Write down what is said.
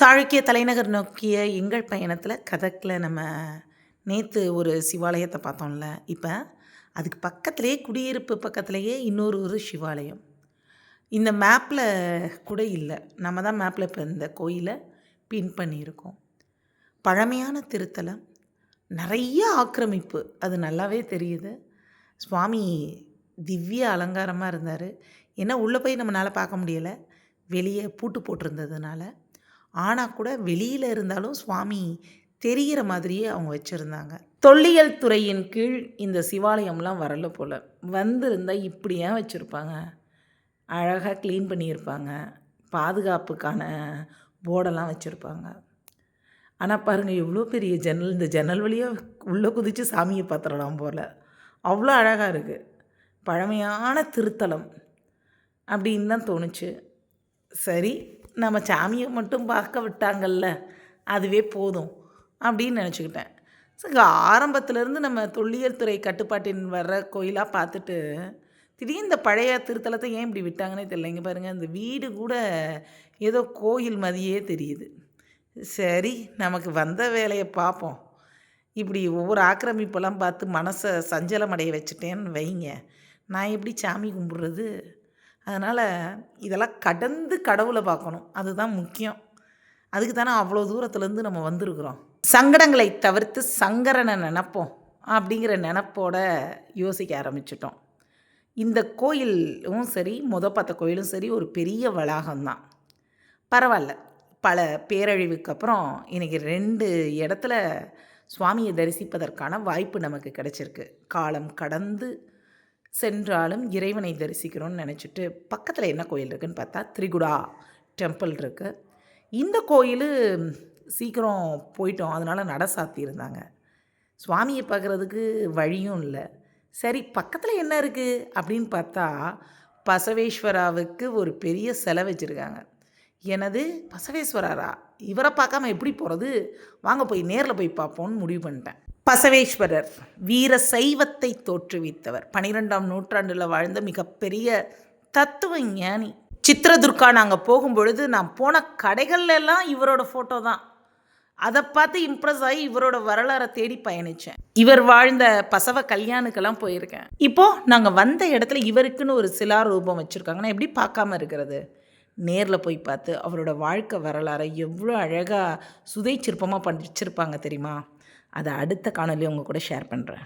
சாளுக்கிய தலைநகர் நோக்கிய எங்கள் பயணத்தில் கதக்கில் நம்ம நேற்று ஒரு சிவாலயத்தை பார்த்தோம்ல. இப்போ அதுக்கு பக்கத்துலேயே குடியிருப்பு பக்கத்துலேயே இன்னொரு ஒரு சிவாலயம். இந்த மேப்பில் கூட இல்லை. நம்ம தான் மேப்பில் இப்போ இந்த கோயிலை பின் பண்ணியிருக்கோம். பழமையான திருத்தலம். நிறைய ஆக்கிரமிப்பு. அது நல்லாவே தெரியுது. சுவாமி திவ்ய அலங்காரமாக இருந்தார். ஏன்னா உள்ளே போய் நம்மளால் பார்க்க முடியலை. வெளியே பூட்டு போட்டிருந்ததுனால. ஆனால் கூட வெளியில் இருந்தாலும் சுவாமி தெரிகிற மாதிரியே அவங்க வச்சுருந்தாங்க. தொல்லியல் துறையின் கீழ் இந்த சிவாலயம்லாம் வரல போல். வந்திருந்தால் இப்படி ஏன் வச்சுருப்பாங்க? அழகாக க்ளீன் பண்ணியிருப்பாங்க. பாதுகாப்புக்கான போர்டெல்லாம் வச்சுருப்பாங்க. ஆனால் பாருங்கள் எவ்வளோ பெரிய ஜன்னல் இந்த ஜன்னல் வழியாக உள்ளே குதித்து சாமியை பார்த்துடலாம் போல். அவ்வளோ அழகாக இருக்குது பழமையான திருத்தலம். அப்படின்னு தான் தோணுச்சு. சரி நம்ம சாமியை மட்டும் பார்க்க விட்டாங்கல்ல அதுவே போதும் அப்படின்னு நினச்சிக்கிட்டேன். ஸோ ஆரம்பத்துலேருந்து நம்ம தொல்லியல் துறை கட்டுப்பாட்டின் வர்ற கோயிலாக பார்த்துட்டு திடீர்னு இந்த பழைய திருத்தலத்தை ஏன் இப்படி விட்டாங்கன்னே தெரியல இங்கே பாருங்கள் இந்த வீடு கூட ஏதோ கோயில் மாதிரியே தெரியுது. சரி நமக்கு வந்த வேலையை பார்ப்போம். இப்படி ஒவ்வொரு ஆக்கிரமிப்பெல்லாம் பார்த்து மனசை சஞ்சலம் அடைய வச்சுட்டேன்னு வைங்க. நான் எப்படி சாமி கும்பிட்றது? அதனால் இதெல்லாம் கடந்து கடவுளை பார்க்கணும். அதுதான் முக்கியம். அதுக்கு தானே அவ்வளோ தூரத்துலேருந்து நம்ம வந்திருக்கிறோம். சங்கடங்களை தவிர்த்து சங்கரனை நினப்போம் அப்படிங்கிற நினப்போட யோசிக்க ஆரம்பிச்சிட்டோம். இந்த கோயிலும் சரி முத பார்த்த கோயிலும் சரி ஒரு பெரிய வளாகம்தான். பரவாயில்ல. பல பேரழிவுக்கு அப்புறம் இன்றைக்கி ரெண்டு இடத்துல சுவாமியை தரிசிப்பதற்கான வாய்ப்பு நமக்கு கிடைச்சிருக்கு. காலம் கடந்து சென்றாலும் இறைவனை தரிசிக்கிறோன்னு நினச்சிட்டு பக்கத்தில் என்ன கோயில் இருக்குதுன்னு பார்த்தா திரிகுடா டெம்பிள் இருக்குது இந்த கோயில் சீக்கிரம் போயிட்டோம். அதனால் நட சாத்தியிருந்தாங்க சுவாமியை பார்க்குறதுக்கு வழியும் இல்லை. சரி பக்கத்தில் என்ன இருக்குது அப்படின்னு பார்த்தா பசவேஸ்வராவுக்கு ஒரு பெரிய செலை வச்சுருக்காங்க. எனது பசவேஸ்வரரா? இவரை பார்க்காம எப்படி போகிறது வாங்க போய் நேரில் போய் பார்ப்போம்னு முடிவு பண்ணிட்டேன். பசவேஸ்வரர் வீர சைவத்தை தோற்றுவித்தவர். பனிரெண்டாம் நூற்றாண்டில் வாழ்ந்த மிகப்பெரிய தத்துவ ஞானி. சித்திரதுர்கா நாங்கள் போகும்பொழுது நான் போன கடைகள்லாம் இவரோட ஃபோட்டோ தான். அதை பார்த்து இம்ப்ரெஸ் ஆகி இவரோட வரலாறை தேடி பயணித்தேன் இவர் வாழ்ந்த பசவ கல்யாணுக்கெல்லாம் போயிருக்கேன். இப்போது நாங்கள் வந்த இடத்துல இவருக்குன்னு ஒரு சிலா ரூபம் வச்சுருக்காங்கன்னா எப்படி பார்க்காம இருக்கிறது? நேரில் போய் பார்த்து அவரோட வாழ்க்கை வரலாறை எவ்வளோ அழகாக சுதை சிற்பமாக படிச்சிருப்பாங்க தெரியுமா? அதை அடுத்த காணொலி உங்கள் கூட ஷேர் பண்ணுறேன்